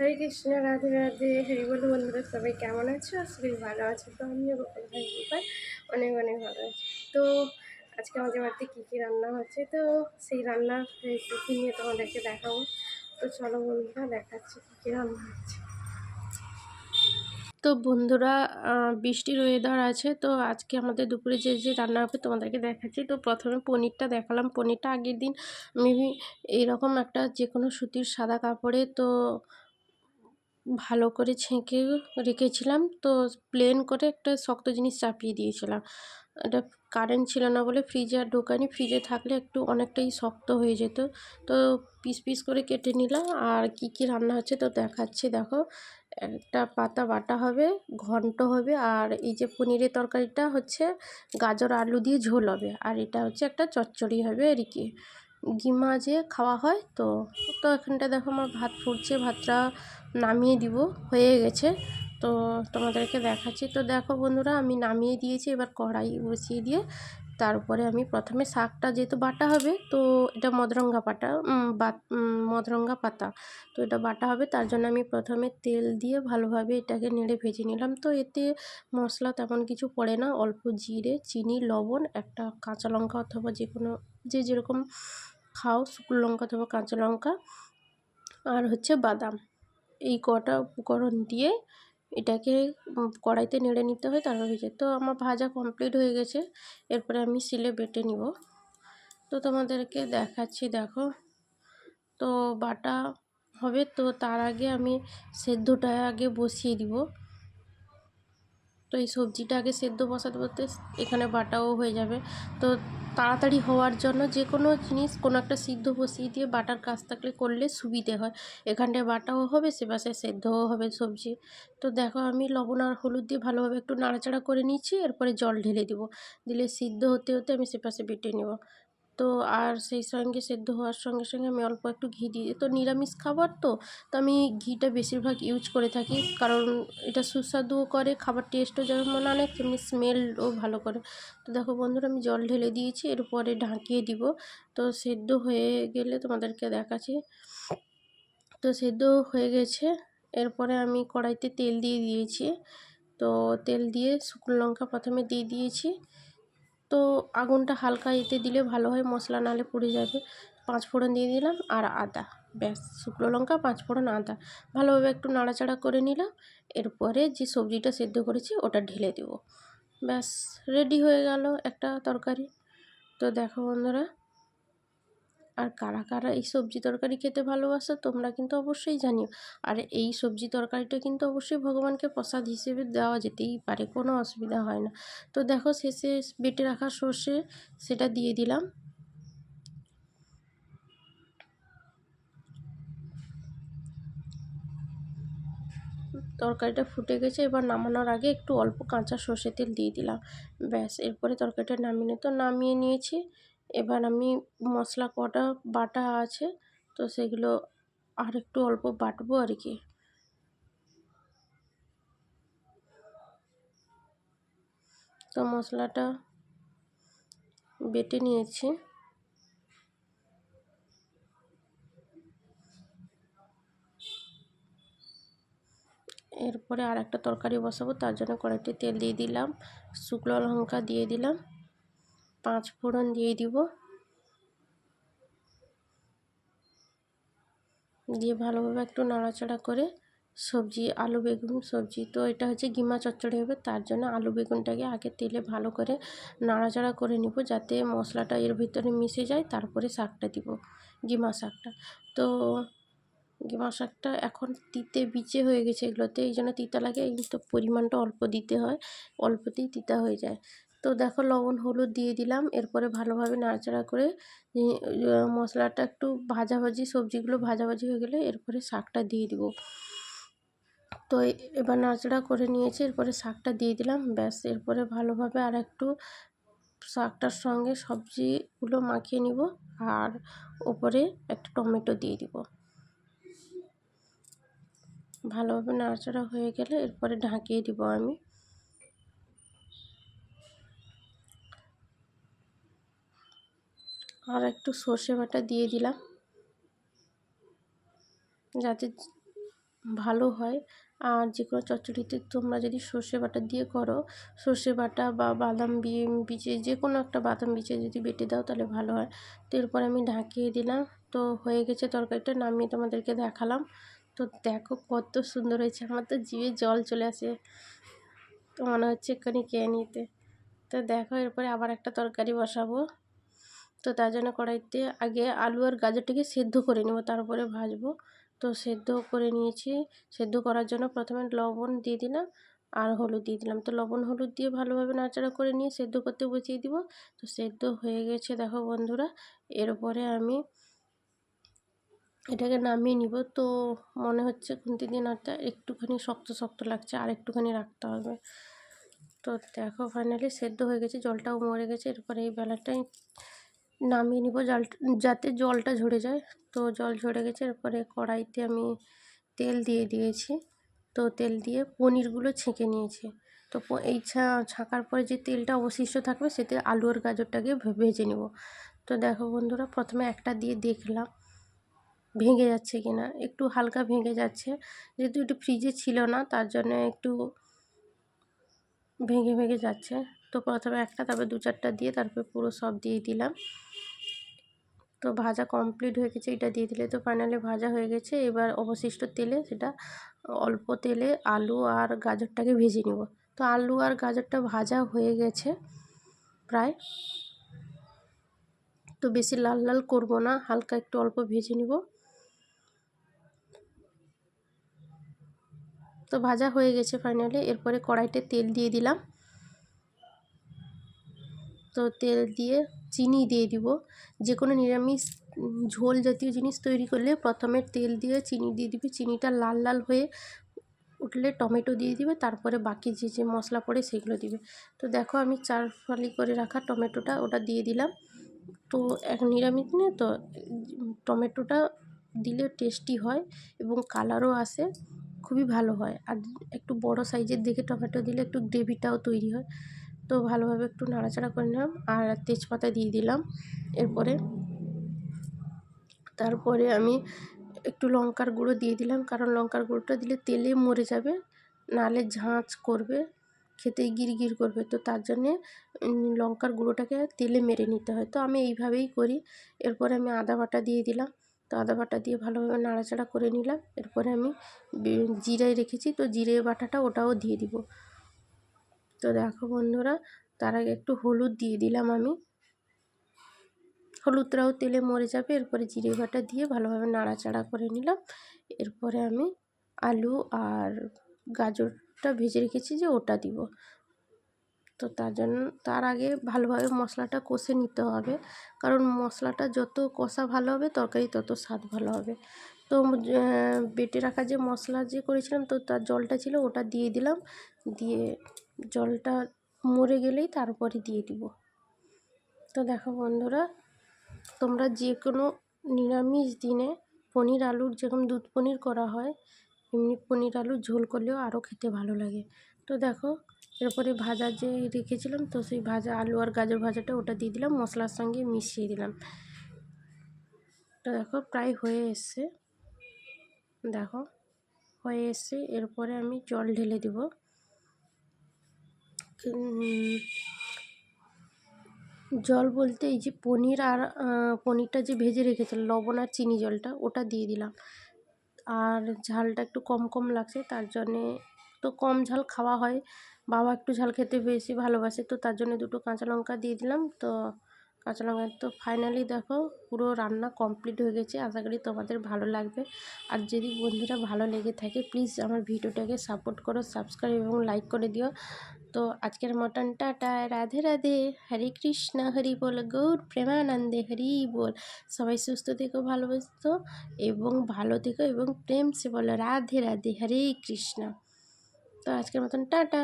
হরে কৃষ্ণ, রাধে রাধে, হরি বল বন্ধুরা, সবাই কেমন আছো? করি ভালো আছো। তো আমিও গোপাল ভাই গোপাল, অনেক অনেক ভালো আছি। তো আজকে আমাদের বাড়িতে কী কী রান্না হচ্ছে? তো সেই রান্নার রেসিপি নিয়ে তোমাদেরকে দেখাবো। তো চলো বন্ধুরা, দেখাচ্ছি কী কী রান্না হচ্ছে। তো বন্ধুরা বৃষ্টির ওয়েদার আছে, তো আজকে আমাদের দুপুরে যে যে রান্না হবে তোমাদেরকে দেখাচ্ছি। তো প্রথমে পনিরটা দেখালাম। পনিরটা আগের দিন আমি এইরকম একটা যে কোনো সুতির সাদা কাপড়ে, তো ভালো করে ছেঁকে রেখেছিলাম। তো প্লেন করে একটা শক্ত জিনিস চাপিয়ে দিয়েছিলাম। এটা কারেন্ট ছিল না বলে ফ্রিজে আর ঢোকানি ফ্রিজে থাকলে একটু অনেকটাই শক্ত হয়ে যেত। তো পিস পিস করে কেটে নিলাম। আর কি কি রান্না হচ্ছে তো দেখাচ্ছি। দেখো, একটা পাতা বাটা হবে, ঘন্ট হবে, আর এই যে পনিরের তরকারিটা হচ্ছে গাজর আলু দিয়ে ঝোল হবে। আর এটা হচ্ছে একটা চচ্চড়ি হবে আর কি। ঘি মাঝে খাওয়া হয়। তো তো এখানটা দেখো আমার ভাত ফুটছে। ভাতটা নামিয়ে দিব, হয়ে গেছে। তো তোমাদেরকে দেখাচ্ছি। তো দেখো বন্ধুরা, আমি নামিয়ে দিয়েছি, এবার কড়াই বসিয়ে দিয়ে তারপরে আমি প্রথমে শাকটা, যেহেতু বাটা হবে, তো এটা মদরঙ্গা বা মদরঙ্গা পাতা। তো এটা বাটা হবে, তার জন্য আমি প্রথমে তেল দিয়ে ভালোভাবে এটাকে নেড়ে ভেজে নিলাম। তো এতে মশলা তেমন কিছু পড়ে না, অল্প জিরে, চিনি, লবণ, একটা কাঁচা লঙ্কা অথবা যে কোনো, যে যেরকম খাও, শুকনো লঙ্কা অথবা কাঁচা লঙ্কা, আর হচ্ছে বাদাম। এই কটা উপকরণ দিয়ে এটাকে কড়াইতে নেড়ে নিতে হয়, তারপর ভেজে। তো আমার ভাজা কমপ্লিট হয়ে গেছে, এরপরে আমি সিলে বেটে নিব। তো তোমাদেরকে দেখাচ্ছি, দেখো। তো বাটা হবে, তো তার আগে আমি সেদ্ধটা আগে বসিয়ে দিব। তো এই সবজিটা আগে সেদ্ধ বসাতে বলতে এখানে বাটাও হয়ে যাবে। তো তাড়াতাড়ি হওয়ার জন্য যে কোনো জিনিস, কোনো একটা সিদ্ধ বসিয়ে দিয়ে বাটার কাজ থাকলে করলে সুবিধে হয়। এখানটায় বাটাও হবে, সে পাশে সেদ্ধও হবে সবজি। তো দেখো, আমি লবণ আর হলুদ দিয়ে ভালোভাবে একটু নাড়াচাড়া করে নিচ্ছি, এরপরে জল ঢেলে দিব। দিলে সিদ্ধ হতে হতে আমি সে পাশে বেটে নেব। তো আর সেই সঙ্গে সেদ্ধ হওয়ার সঙ্গে সঙ্গে আমি অল্প একটু ঘি দিয়ে তো নিরামিষ খাবার তো তো আমি ঘিটা বেশিরভাগ ইউজ করে থাকি। কারণ এটা সুস্বাদুও করে, খাবার টেস্টও যেমন আনে তেমনি স্মেলও ভালো করে। তো দেখো বন্ধুরা, আমি জল ঢেলে দিয়েছি, এরপরে ঢাকিয়ে দিব। তো সেদ্ধ হয়ে গেলে তোমাদেরকে দেখাচ্ছি। তো সেদ্ধ হয়ে গেছে, এরপরে আমি কড়াইতে তেল দিয়ে দিয়েছি। তো তেল দিয়ে শুকনো লঙ্কা প্রথমে দিয়ে দিয়েছি। তো আগুনটা হালকা এতে দিলে ভালো হয়, মশলা নালে পুড়ে যাবে। পাঁচ ফোড়ন দিয়ে দিলাম আর আদা। ব্যাস, শুকনো লঙ্কা, পাঁচ ফোড়ন, আদা। ভালোভাবে একটু নাড়াচাড়া করে নিলাম। এরপরে যে সবজিটা সেদ্ধ করেছি ওটা ঢেলে দেবো। ব্যাস রেডি হয়ে গেল একটা তরকারি। তো দেখো বন্ধুরা আর কারা কারা এই সবজি তরকারি খেতে ভালোবাসো তোমরা কিন্তু অবশ্যই জানিও। আর এই সবজি তরকারিটা কিন্তু অবশ্যই ভগবানকে প্রসাদ হিসেবে দেওয়া যেতেই পারে, কোনো অসুবিধা হয় না। তো দেখো শেষে বেটে রাখা সর্ষে, সেটা দিয়ে দিলাম। তরকারিটা ফুটে গেছে, এবার নামানোর আগে একটু অল্প কাঁচা সর্ষে তেল দিয়ে দিলাম। ব্যাস, এরপরে তরকারিটা নামিয়ে তো নামিয়ে নিয়েছি। এবার আমি মশলা কটা বাটা আছে, তো সেগুলো আর একটু অল্প বাটবো আর কি। তো মশলাটা বেটে নিয়েছি। এরপরে আর একটা তরকারি বসাবো, তার জন্য কড়াইতে তেল দিয়ে দিলাম, শুকনো লঙ্কা দিয়ে দিলাম। পাঁচ ফোড়ন দিয়ে দিব। দিয়ে ভালোভাবে একটু নাড়াচাড়া করে সবজি, আলু, বেগুন, সবজি, তো এটা হচ্ছে গিমা চচ্চড়ি হবে, তার জন্য আলু, বেগুনটাকে আগে তেলে ভালো করে নাড়াচাড়া করে নিব, যাতে মশলাটা এর ভিতরে মিশে যায়, তারপরে শাকটা দিব, গিমা শাকটা। তো গিমা শাকটা এখন তিতে বিচে হয়ে গেছে এগুলোতে, এই জন্য তিতা লাগে তো পরিমাণটা অল্প দিতে হয়, অল্পতেই তিতা হয়ে যায়। তো দেখো লবণ, হলুদ দিয়ে দিলাম। এরপরে ভালোভাবে নাড়াচাড়া করে মশলাটা একটু ভাজাভাজি সবজিগুলো ভাজাভাজি হয়ে গেলে এরপরে শাকটা দিয়ে দিব। তো এবার নাড়াচাড়া করে নিয়েছি, এরপরে শাকটা দিয়ে দিলাম। ব্যাস, এরপরে ভালোভাবে আর একটু শাকটার সঙ্গে সবজিগুলো মাখিয়ে নিব আর ওপরে একটা টমেটো দিয়ে দিব। ভালোভাবে নাড়াচাড়া হয়ে গেলে এরপরে ঢাকিয়ে দিব আমি। আর একটু সর্ষে বাটা দিয়ে দিলাম। যাতে ভালো হয়। আর যে কোনো চচ্চড়িতে তোমরা যদি সর্ষে বাটা দিয়ে করো, সর্ষে বাটা বা বাদাম বিচে যে কোনো একটা বাদাম বিচে যদি বেটে দাও তাহলে ভালো হয়। তো এরপর আমি ঢাকিয়ে দিলাম। তো হয়ে গেছে তরকারিটা, নামিয়ে তোমাদেরকে দেখালাম। তো দেখো কত সুন্দর হয়েছে। আমার তো জিভে জল চলে আসে। তো মনে হচ্ছে এক্ষুনি খেয়ে নিতে। তো দেখো এরপরে আবার একটা তরকারি বসাবো। তো তার জন্য কড়াইতে আগে আলু আর গাজরটাকে সেদ্ধ করে নেব, তারপরে ভাজবো। তো সেদ্ধ করে নিয়েছি। সেদ্ধ করার জন্য প্রথমে লবণ দিয়ে দিলাম আর হলুদ দিয়ে দিলাম। তো লবণ হলুদ দিয়ে ভালোভাবে নাড়াচাড়া করে নিয়ে সেদ্ধ করতে বসিয়ে দিব। তো সেদ্ধ হয়ে গেছে, দেখো বন্ধুরা। এরপরে আমি এটাকে নামিয়ে নিব। তো মনে হচ্ছে খুন্তি দিয়ে নাড়তে একটুখানি শক্ত শক্ত লাগছে, আর একটুখানি রাখতে হবে। তো দেখো ফাইনালি সেদ্ধ হয়ে গেছে, জলটাও মরে গেছে। এরপরে এই বেলাটাই নামিয়ে নিব জল যাতে জলটা ঝরে যায়। তো জল ঝরে গেছে, এরপরে কড়াইতে আমি তেল দিয়ে দিয়েছি। তো তেল দিয়ে পনিরগুলো ছেঁকে নিয়েছি। তো এই ছাঁকার পরে যে তেলটা অবশিষ্ট থাকবে, সেতে আলু আর গাজরটাকে ভেজে নেব। তো দেখো বন্ধুরা, প্রথমে একটা দিয়ে দেখলাম ভেঙে যাচ্ছে কি না একটু হালকা ভেঙে যাচ্ছে। যেহেতু একটু ফ্রিজে ছিল না, তার জন্য একটু ভেঙে ভেঙে যাচ্ছে। তো প্রথমে একটা, তারপরে দু চারটা দিয়ে তারপরে পুরো সব দিয়ে দিলাম। তো ভাজা কমপ্লিট হয়ে গেছে, এটা দিয়ে দিলে তো ফাইনালি ভাজা হয়ে গেছে। এবার অবশিষ্ট তেলে সেটা অল্প তেলে আলু আর গাজরটাকে ভেজে নিব। তো আলু আর গাজরটা ভাজা হয়ে গেছে প্রায়। তো বেশি লাল লাল করব না, হালকা একটু অল্প ভেজে নিব। তো ভাজা হয়ে গেছে ফাইনালি এরপরে কড়াইতে তেল দিয়ে দিলাম। তো তেল দিয়ে চিনি দিয়ে দিব। যে কোনো নিরামিষ ঝোল জাতীয় জিনিস তৈরি করলে প্রথমে তেল দিয়ে চিনি দিয়ে দিবে। চিনিটা লাল লাল হয়ে উঠলে টমেটো দিয়ে দিবে। তারপরে বাকি যে যে মশলা পড়ে সেগুলো দিবে। তো দেখো আমি চার ফালি করে রাখা টমেটোটা ওটা দিয়ে দিলাম। তো এক নিরামিষ নিয়ে তো টমেটোটা দিলে টেস্টি হয় এবং কালারও আসে, খুবই ভালো হয়। আর একটু বড় সাইজের দেখে টমেটো দিলে একটু গ্রেভিটাও তৈরি হয়। তো ভালোভাবে একটু নাড়াচাড়া করে নিলাম আর তেজপাতা দিয়ে দিলাম। এরপরে তারপরে আমি একটু লঙ্কার গুঁড়ো দিয়ে দিলাম, কারণ লঙ্কার গুঁড়োটা দিলে তেলে মরে যাবে, নালে ঝাঁঝ করবে, খেতে গির গির করবে। তো তার জন্যে লঙ্কার গুঁড়োটাকে তেলে মেরে নিতে হয়। তো আমি এইভাবেই করি। এরপরে আমি আদা বাটা দিয়ে দিলাম। তো আদা বাটা দিয়ে ভালোভাবে নাড়াচাড়া করে নিলাম। এরপরে আমি জিরাই রেখেছি। তো জিরে বাটাটা ওটাও দিয়ে দিব। তো দেখো বন্ধুরা, তার আগে একটু হলুদ দিয়ে দিলাম আমি। হলুদটাও তেলে মরে যাবে, এরপরে জিরে বাটা দিয়ে ভালোভাবে নাড়াচাড়া করে নিলাম। এরপরে আমি আলু আর গাজরটা ভেজে রেখেছি যে ওটা দিব। তো তার জন্য, তার আগে ভালোভাবে মশলাটা কষে নিতে হবে। কারণ মশলাটা যত কষা ভালো হবে, তরকারি তত স্বাদ ভালো হবে। তো বেটে রাখা যে মশলা যে করেছিলাম, তো তার জলটা ছিল ওটা দিয়ে দিলাম। দিয়ে জলটা মরে গেলেই তারপরে দিয়ে দিব। তো দেখো বন্ধুরা, তোমরা যে কোনো নিরামিষ দিনে পনির আলুর যেরকম দুধ পনির করা হয়, এমনি পনির আলুর ঝোল করলেও আরও খেতে ভালো লাগে। তো দেখো, এরপরে ভাজা যে রেখেছিলাম, তো সেই ভাজা আলু আর গাজর ভাজাটা ওটা দিয়ে দিলাম, মশলার সঙ্গে মিশিয়ে দিলাম। তো দেখো, প্রায় হয়ে এসছে। দেখো, হয়ে এসছে, এরপরে আমি জল ঢেলে দেবো। জল বলতে এই যে পনির আর পনিরটা যে ভেজে রেখেছিলাম, লবণ আর চিনি জলটা, ওটা দিয়ে দিলাম। আর ঝালটা একটু কম কম লাগছে, তার জন্যে তো কম ঝাল খাওয়া হয়। বাবা একটু ঝাল খেতে বেশি ভালোবাসে, তো তার জন্য দুটো কাঁচা লঙ্কা দিয়ে দিলাম। তো কাঁচা লঙ্কা তো ফাইনালি দেখো, পুরো রান্না কমপ্লিট হয়ে গেছে। আশা করি তোমাদের ভালো লাগবে। আর যদি বন্ধুরা ভালো লেগে থাকে প্লিজ আমার ভিডিওটাকে সাপোর্ট করো সাবস্ক্রাইব এবং লাইক করে দিও। তো আজকের মটন টাটা, রাধে রাধে, হরে কৃষ্ণ, হরি বল, গৌর প্রেমানন্দে, হরি বল। সবাই সুস্থ থেকো ভালোবাসত এবং ভালো থেকো এবং প্রেম সে বলো, রাধে রাধে, হরে কৃষ্ণ। তো আজকের মতন টাটা।